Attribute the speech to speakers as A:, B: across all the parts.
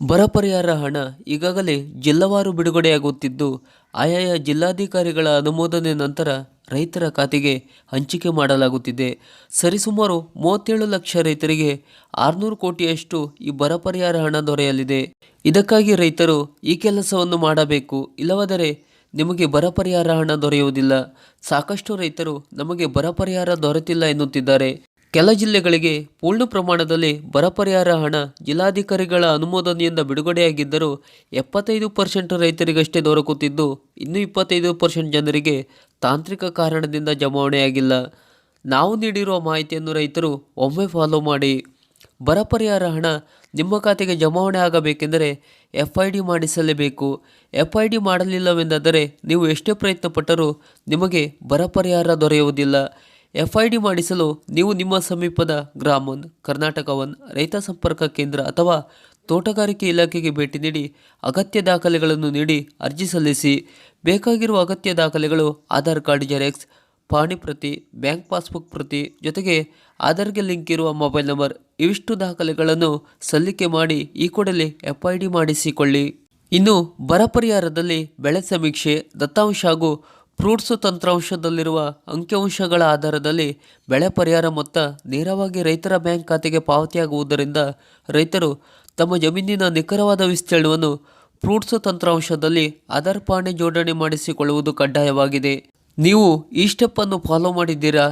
A: ಬರ ಪರಿಹಾರ ಹಣ ಈಗಾಗಲೇ ಜಿಲ್ಲಾವಾರು ಬಿಡುಗಡೆಯಾಗುತ್ತಿದ್ದು, ಆಯಾಯ ಜಿಲ್ಲಾಧಿಕಾರಿಗಳ ಅನುಮೋದನೆ ನಂತರ ರೈತರ ಖಾತೆಗೆ ಹಂಚಿಕೆ ಮಾಡಲಾಗುತ್ತಿದೆ. ಸರಿಸುಮಾರು ಮೂವತ್ತೇಳು ಲಕ್ಷ ರೈತರಿಗೆ ಆರುನೂರು ಕೋಟಿಯಷ್ಟು ಈ ಬರ ಪರಿಹಾರ ಹಣ ದೊರೆಯಲಿದೆ. ಇದಕ್ಕಾಗಿ ರೈತರು ಈ ಕೆಲಸವನ್ನು ಮಾಡಬೇಕು. ಇಲ್ಲವಾದರೆ ನಿಮಗೆ ಬರ ಪರಿಹಾರ ಹಣ ದೊರೆಯುವುದಿಲ್ಲ. ಸಾಕಷ್ಟು ರೈತರು ನಮಗೆ ಬರ ಪರಿಹಾರ ದೊರೆತಿಲ್ಲ ಎನ್ನುತ್ತಿದ್ದಾರೆ. ಕೆಲ ಜಿಲ್ಲೆಗಳಿಗೆ ಪೂರ್ಣ ಪ್ರಮಾಣದಲ್ಲಿ ಬರ ಪರಿಹಾರ ಹಣ ಜಿಲ್ಲಾಧಿಕಾರಿಗಳ ಅನುಮೋದನೆಯಿಂದ ಬಿಡುಗಡೆಯಾಗಿದ್ದರೂ ಎಪ್ಪತ್ತೈದು ಪರ್ಸೆಂಟ್ ರೈತರಿಗಷ್ಟೇ ದೊರಕುತ್ತಿದ್ದು, ಇನ್ನೂ ಇಪ್ಪತ್ತೈದು ಪರ್ಸೆಂಟ್ ಜನರಿಗೆ ತಾಂತ್ರಿಕ ಕಾರಣದಿಂದ ಜಮಾವಣೆಯಾಗಿಲ್ಲ. ನಾವು ನೀಡಿರುವ ಮಾಹಿತಿಯನ್ನು ರೈತರು ಒಮ್ಮೆ ಫಾಲೋ ಮಾಡಿ. ಬರ ಪರಿಹಾರ ಹಣ ನಿಮ್ಮ ಖಾತೆಗೆ ಜಮಾವಣೆ ಆಗಬೇಕೆಂದರೆ ಎಫ್ ಐ ಡಿ ಮಾಡಿಸಲೇಬೇಕು. ಎಫ್ ಐ ಡಿ ಮಾಡಲಿಲ್ಲವೆಂದಾದರೆ ನೀವು ಎಷ್ಟೇ ಪ್ರಯತ್ನಪಟ್ಟರೂ ನಿಮಗೆ ಬರ ಪರಿಹಾರ ದೊರೆಯುವುದಿಲ್ಲ. ಎಫ್ ಐ ಡಿ ಮಾಡಿಸಲು ನೀವು ನಿಮ್ಮ ಸಮೀಪದ ಗ್ರಾಮನ್ ಕರ್ನಾಟಕ ಒನ್ ರೈತ ಸಂಪರ್ಕ ಕೇಂದ್ರ ಅಥವಾ ತೋಟಗಾರಿಕೆ ಇಲಾಖೆಗೆ ಭೇಟಿ ನೀಡಿ ಅಗತ್ಯ ದಾಖಲೆಗಳನ್ನು ನೀಡಿ ಅರ್ಜಿ ಸಲ್ಲಿಸಿ. ಬೇಕಾಗಿರುವ ಅಗತ್ಯ ದಾಖಲೆಗಳು ಆಧಾರ್ ಕಾರ್ಡ್, ಜೆರಾಕ್ಸ್ ಪಹಣಿ ಪ್ರತಿ, ಬ್ಯಾಂಕ್ ಪಾಸ್ಬುಕ್ ಪ್ರತಿ ಜೊತೆಗೆ ಆಧಾರ್ಗೆ ಲಿಂಕ್ ಇರುವ ಮೊಬೈಲ್ ನಂಬರ್ ಇವಿಷ್ಟು ದಾಖಲೆಗಳನ್ನು ಸಲ್ಲಿಕೆ ಮಾಡಿ ಈ ಕೂಡಲೇ ಎಫ್ ಐ ಡಿ ಮಾಡಿಸಿಕೊಳ್ಳಿ. ಇನ್ನು ಬರ ಪರಿಹಾರದಲ್ಲಿ ಬೆಳೆ ಸಮೀಕ್ಷೆ, ದತ್ತಾಂಶ ಹಾಗೂ ಫ್ರೂಟ್ಸ್ ತಂತ್ರಾಂಶದಲ್ಲಿರುವ ಅಂಕಿಅಂಶಗಳ ಆಧಾರದಲ್ಲಿ ಬೆಳೆ ಪರಿಹಾರ ಮೊತ್ತ ನೇರವಾಗಿ ರೈತರ ಬ್ಯಾಂಕ್ ಖಾತೆಗೆ ಪಾವತಿಯಾಗುವುದರಿಂದ ರೈತರು ತಮ್ಮ ಜಮೀನಿನ ನಿಖರವಾದ ವಿಸ್ತೀರ್ಣವನ್ನು ಫ್ರೂಟ್ಸ್ ತಂತ್ರಾಂಶದಲ್ಲಿ ಆಧಾರ್ ಪಾಣಿ ಜೋಡಣೆ ಮಾಡಿಸಿಕೊಳ್ಳುವುದು ಕಡ್ಡಾಯವಾಗಿದೆ. ನೀವು ಈ ಸ್ಟೆಪ್ ಅನ್ನು ಫಾಲೋ ಮಾಡಿದ್ದೀರಾ?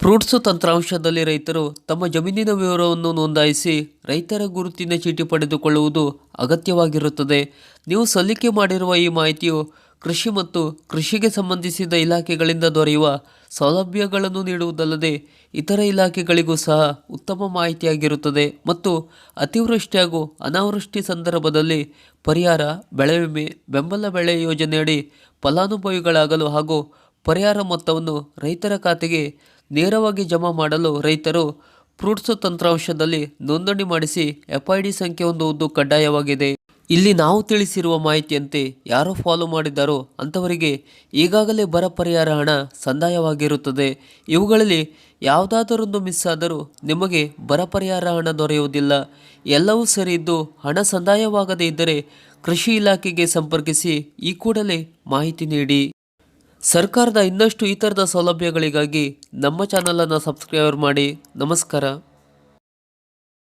A: ಫ್ರೂಟ್ಸ್ ತಂತ್ರಾಂಶದಲ್ಲಿ ರೈತರು ತಮ್ಮ ಜಮೀನಿನ ವಿವರವನ್ನು ನೋಂದಾಯಿಸಿ ರೈತರ ಗುರುತಿನ ಚೀಟಿ ಪಡೆದುಕೊಳ್ಳುವುದು ಅಗತ್ಯವಾಗಿರುತ್ತದೆ. ನೀವು ಸಲ್ಲಿಕೆ ಮಾಡಿರುವ ಈ ಮಾಹಿತಿಯು ಕೃಷಿ ಮತ್ತು ಕೃಷಿಗೆ ಸಂಬಂಧಿಸಿದ ಇಲಾಖೆಗಳಿಂದ ದೊರೆಯುವ ಸೌಲಭ್ಯಗಳನ್ನು ನೀಡುವುದಲ್ಲದೆ ಇತರ ಇಲಾಖೆಗಳಿಗೂ ಸಹ ಉತ್ತಮ ಮಾಹಿತಿಯಾಗಿರುತ್ತದೆ ಮತ್ತು ಅತಿವೃಷ್ಟಿ ಹಾಗೂ ಅನಾವೃಷ್ಟಿ ಸಂದರ್ಭದಲ್ಲಿ ಪರಿಹಾರ, ಬೆಳೆ ವಿಮೆ, ಬೆಂಬಲ ಬೆಳೆ ಯೋಜನೆಯಡಿ ಫಲಾನುಭವಿಗಳಾಗಲು ಹಾಗೂ ಪರಿಹಾರ ಮೊತ್ತವನ್ನು ರೈತರ ಖಾತೆಗೆ ನೇರವಾಗಿ ಜಮಾ ಮಾಡಲು ರೈತರು ಫ್ರೂಟ್ಸ್ ತಂತ್ರಾಂಶದಲ್ಲಿ ನೋಂದಣಿ ಮಾಡಿಸಿ ಎಫ್ಐಡಿ ಸಂಖ್ಯೆ ಹೊಂದುವುದು ಕಡ್ಡಾಯವಾಗಿದೆ. ಇಲ್ಲಿ ನಾವು ತಿಳಿಸಿರುವ ಮಾಹಿತಿಯಂತೆ ಯಾರು ಫಾಲೋ ಮಾಡಿದ್ದಾರೋ ಅಂಥವರಿಗೆ ಈಗಾಗಲೇ ಬರ ಪರಿಹಾರ ಹಣ ಸಂದಾಯವಾಗಿರುತ್ತದೆ. ಇವುಗಳಲ್ಲಿ ಯಾವುದಾದರೊಂದು ಮಿಸ್ ಆದರೂ ನಿಮಗೆ ಬರ ಪರಿಹಾರ ಹಣ ದೊರೆಯುವುದಿಲ್ಲ. ಎಲ್ಲವೂ ಸರಿ ಇದ್ದು ಹಣ ಸಂದಾಯವಾಗದೇ ಇದ್ದರೆ ಕೃಷಿ ಇಲಾಖೆಗೆ ಸಂಪರ್ಕಿಸಿ ಈ ಕೂಡಲೇ ಮಾಹಿತಿ ನೀಡಿ. ಸರ್ಕಾರದ ಇನ್ನಷ್ಟು ಈ ಥರದ ಸೌಲಭ್ಯಗಳಿಗಾಗಿ ನಮ್ಮ ಚಾನಲನ್ನು ಸಬ್ಸ್ಕ್ರೈಬರ್ ಮಾಡಿ. ನಮಸ್ಕಾರ.